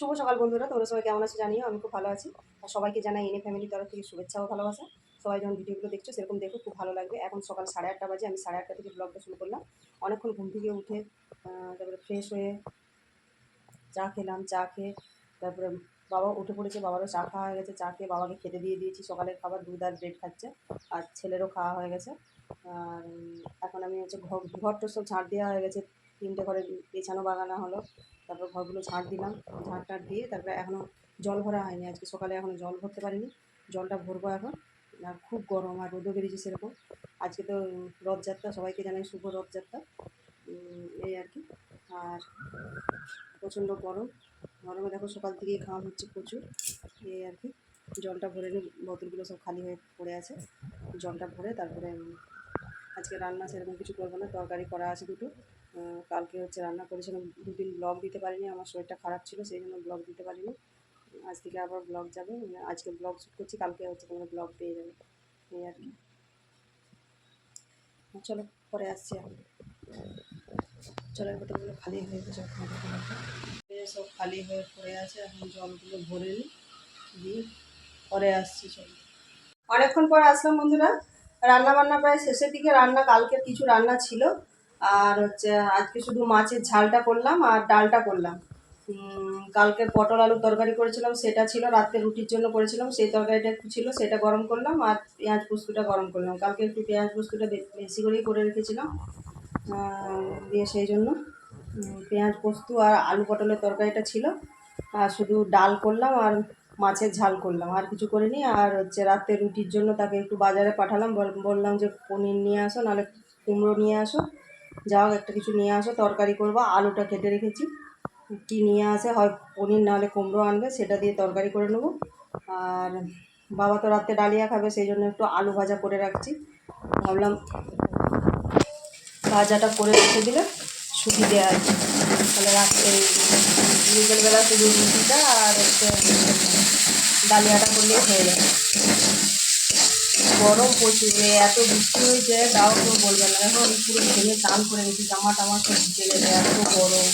শুভ সকাল বন্ধুরা, তোমরা সবাই কেমন আছো জানিও, আমি খুব ভালো আছি। আর সবাইকে জানাই এনে ফ্যামিলির তরফ থেকে শুভেচ্ছা ও ভালোবাসা। সবাই যখন ভিডিওগুলো দেখছ, সেরকম দেখো, খুব ভালো লাগবে। এখন সকাল সাড়ে আটটা বাজে, আমি সাড়ে আটটা থেকে ব্লগটা শুরু করলাম। অনেকক্ষণ ঘুম থেকে উঠে তারপরে ফ্রেশ হয়ে চা খেলাম, চা খেয়ে তারপরে বাবা উঠে পড়েছে, বাবারও চা খাওয়া হয়ে গেছে, চা খেয়ে বাবাকে খেতে দিয়ে দিয়েছি। সকালের খাবার দুধ আর ব্রেড খাচ্ছে, আর ছেলেরও খাওয়া হয়ে গেছে। আর এখন আমি হচ্ছে ঘর ঘরটা সব ঝাড় দেওয়া হয়ে গেছে। তিনটে ঘরে বিছানো বাগানো হলো। তারপর ঘরগুলো ঝাড় দিলাম। ঝাড় টাড় দিয়ে তারপরে এখনও জল ভরা হয়নি। আজকে সকালে এখনও জল ভরতে পারিনি। জলটা ভরবো এখন। আর খুব গরম আর রোদও বেরিয়েছে সেরকম। আজকে তো রথযাত্রা, সবাইকে জানাই শুভ রথযাত্রা। এই আর কি। আর প্রচণ্ড গরম। গরমে দেখো সকাল থেকেই ঘাম হচ্ছে প্রচুর। এই আর কি। জলটা ভরে নিই বোতলগুলো সব খালি হয়ে পড়ে আছে। জলটা ভরে তারপরে আজকে রান্না সেরকম কিছু করব না। তরকারি করা আছে দুটো। কালকে হচ্ছে রান্না করেছিলাম, দুদিন ব্লগ দিতে পারিনি, আমার শরীরটা খারাপ ছিল, সেই জন্য ব্লগ দিতে পারিনি। আজ থেকে আবার ব্লগ যাবে? মানে আজকে ব্লগ শ্যুট করছি, কালকে হচ্ছে তোমরা ব্লগ পেয়ে যাবে। এই আর কি। চলো, পরে আসছি এখন। জলের বোতলগুলো খালি হয়ে গেছে, সব খালি হয়ে পড়ে আছে, এখন জলগুলো ভরে নিই, দিয়ে পরে আসছি, চলো। অনেকক্ষণ পর আসলাম বন্ধুরা রান্না বান্না প্রায় শেষের দিকে, রান্না কালকে কিছু রান্না ছিল। আর হচ্ছে আজকে শুধু মাছের ঝালটা করলাম আর ডালটা করলাম। কালকে পটল আলুর তরকারি করেছিলাম, সেটা ছিল, রাত্রে রুটির জন্য করেছিলাম, সেই তরকারিটা একটু ছিল, সেটা গরম করলাম আর পেঁয়াজ পোস্তটা গরম করলাম। কালকে একটু পেঁয়াজ পোস্তটা বেশি করেই করে রেখেছিলাম দিয়ে সেই জন্য পেঁয়াজ পোস্ত আর আলু পটলের তরকারিটা ছিল। আর শুধু ডাল করলাম আর মাছের ঝাল করলাম, আর কিছু করিনি। আর হচ্ছে রাতে রুটির জন্য তাকে একটু বাজারে পাঠালাম বললাম যে পনির নিয়ে আসো, নাহলে কুমড়ো নিয়ে আসো। যাও, একটা কিছু নিয়ে আসো, তরকারি করব, আলুটা কেটে রেখেছি। কি নিয়ে আসে, হয় পনির, নাহলে কুমড়ো আনবে, সেটা দিয়ে তরকারি করে নেব। আর বাবা তো রাতে ডালিয়া খাবে, সেই জন্য একটু আলু ভাজা করে রাখছি। ভাবলাম ভাজাটা করে রেখে দিলে সুবিধে দেওয়া আছে তাহলে রাত্রে বিকেলবেলা শুধু রুটিটা আর হচ্ছে ডালিয়াটা করলেই হয়ে যাবে গরম প্রচুর এত বৃষ্টি হয়েছে, তাও কেউ বলবে না। এখন পুরো ঘেমে চান করে গেছি জামা টামা সব ভিজে গেছে, এত গরম।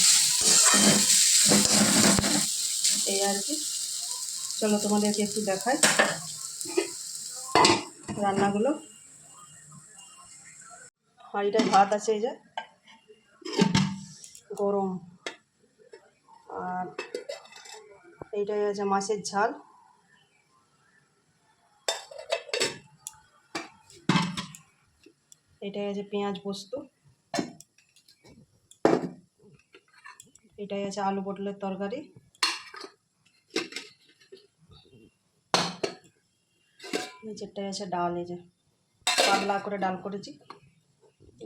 এই আর কি। চলো তোমাদেরকে একটু দেখাই রান্নাগুলো। হাঁড়িটা ভাত আছে এই যে। গরম। আর এইটাই আছে মাছের ঝাল। এটাই আছে পেঁয়াজ পোস্ত। এটাই আছে আলু পটলের তরকারি। নিচেরটাই আছে ডাল, এই যে পাতলা করে ডাল করেছি।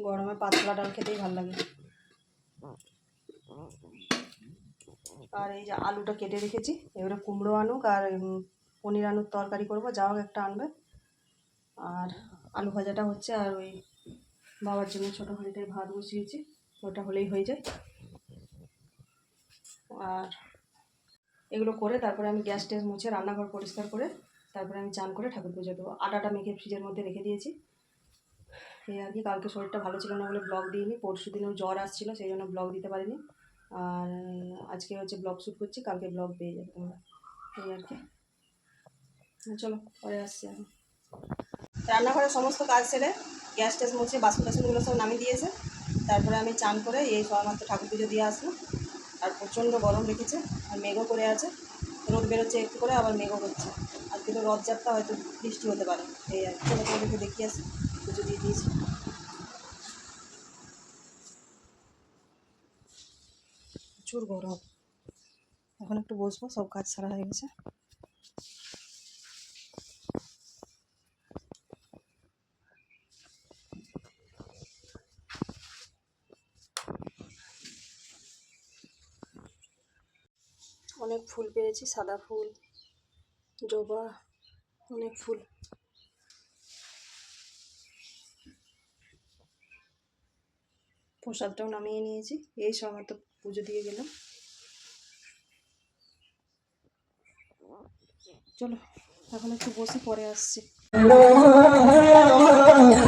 গরমে পাতলা ডাল খেতেই ভালো লাগে। আর এই যে আলুটা কেটে রেখেছি, এবারে কুমড়ো আনুক আর পনির আনুক তরকারি করব যা হোক একটা আনবে। আর আলু ভাজাটা হচ্ছে আর ওই বাবার জন্য ছোটো হাঁড়িটায় ভাত বসিয়েছি, ওটা হলেই হয়ে যায়। আর এগুলো করে তারপরে আমি গ্যাস ট্যাস মুছে রান্নাঘর পরিষ্কার করে তারপরে আমি চান করে ঠাকুর পুজো দেবো। আটাটা মেখে ফ্রিজের মধ্যে রেখে দিয়েছি। এই আর কি, কালকে শরীরটা ভালো ছিল না বলে ব্লগ দিইনি, পরশু দিনেও জ্বর আসছিল, সেই জন্য ব্লগ দিতে পারিনি। আর আজকে হচ্ছে ব্লগ শ্যুট করছি, কালকে ব্লগ পেয়ে যাবে তোমরা। এই আর কি। চলো, পরে আসছি আমি। রান্নাঘরের সমস্ত কাজ সেরে গ্যাস ট্যাস মুছে বাসন টাসনগুলো সব নামিয়ে দিয়েছে। তারপরে আমি চান করে এই সবেমাত্র ঠাকুর পুজো দিয়ে আসলাম। আর প্রচণ্ড গরম রেখেছে আর মেঘও করে আছে। রোদ বেরোচ্ছে একটু করে, আবার মেঘও করছে। আজকে তো রথযাত্রা হয়তো বৃষ্টি হতে পারে, এই আর। চলো তোমাদেরকে দেখিয়ে আসি, পুজো দিয়ে দিয়েছি। প্রচুর গরম। এখন একটু বসবো, সব কাজ সারা হয়ে গেছে। অনেক ফুল পেয়েছি, সাদা ফুল, জবা, অনেক ফুল। প্রসাদটাও নামিয়ে নিয়েছি, এই সময় তো পুজো দিয়ে গেলাম। চলো, এখন একটু বসে পরে আসছি।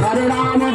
கருணாம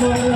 Bravo.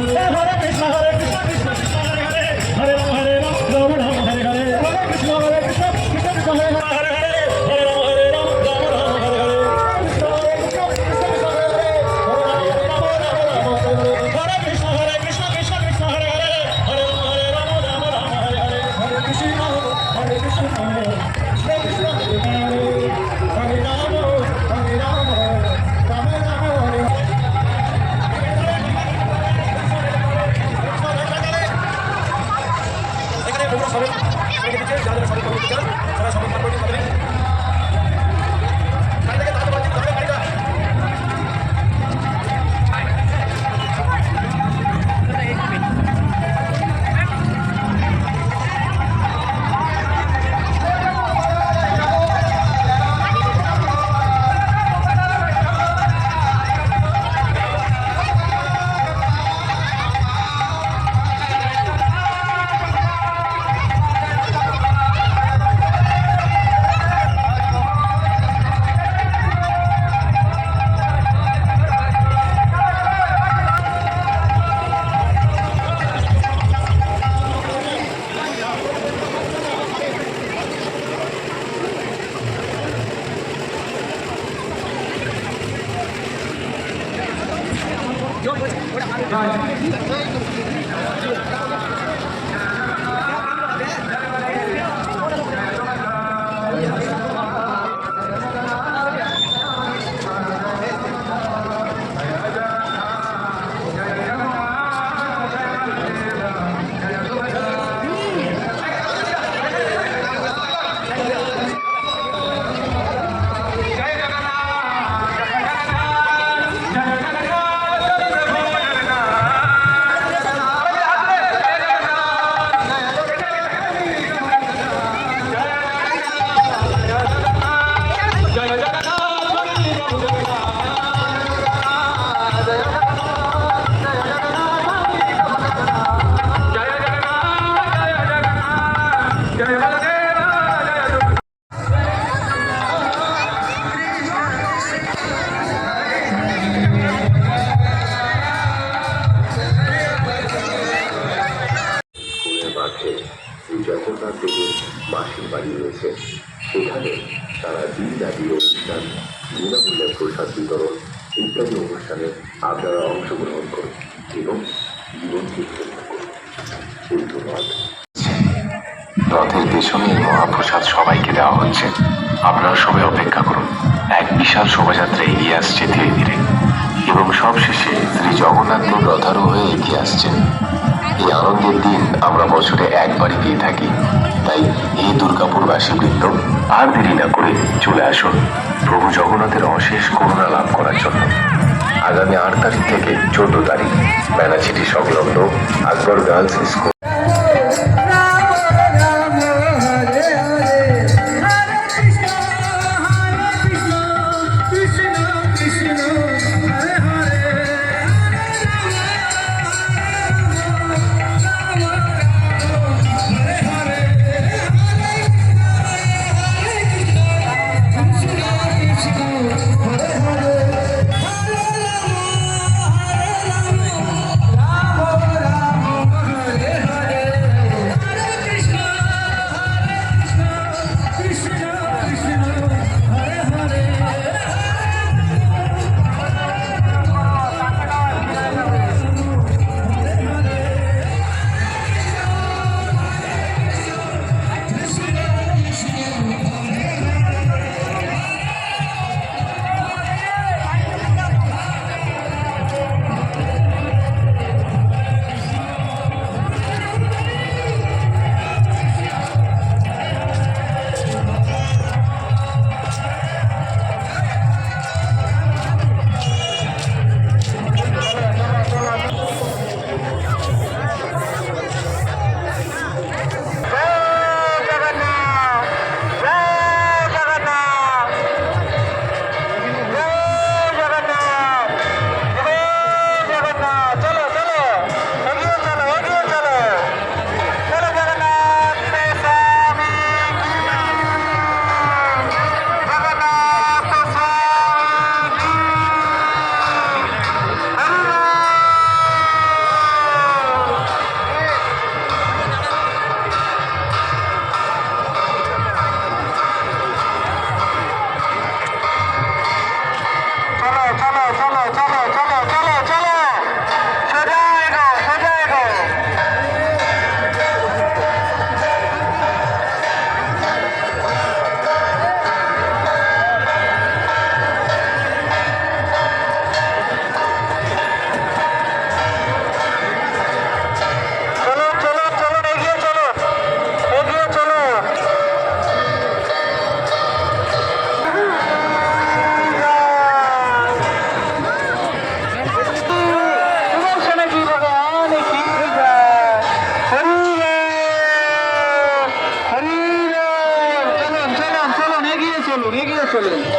অনুষ্ঠান বিনামূল্যে প্রসাদ বিতরণ ইত্যাদি অনুষ্ঠানে আপনারা অংশগ্রহণ করুন এবং জীবনকে ধন্যবাদ রথের পেছনে মহাপ্রসাদ সবাইকে দেওয়া হচ্ছে। আপনারা সবাই অপেক্ষা করুন। এক বিশাল শোভাযাত্রা এগিয়ে আসছে ধীরে ধীরে। এবং সবশেষে শ্রী জগন্নাথ দেব রথারূঢ় হয়ে এগিয়ে আসছেন। এই আনন্দের দিন আমরা বছরে একবারই পেয়ে থাকি। তাই এই দুর্গাপুরবাসী বৃন্দ আর দেরি না করে চলে আসুন। প্রভু জগন্নাথের অশেষ করুণা লাভ করার জন্য। আগামী আট তারিখ থেকে চোদ্দ তারিখ ম্যানাচিটি সংলগ্ন আকবর গার্লস স্কুল। চলো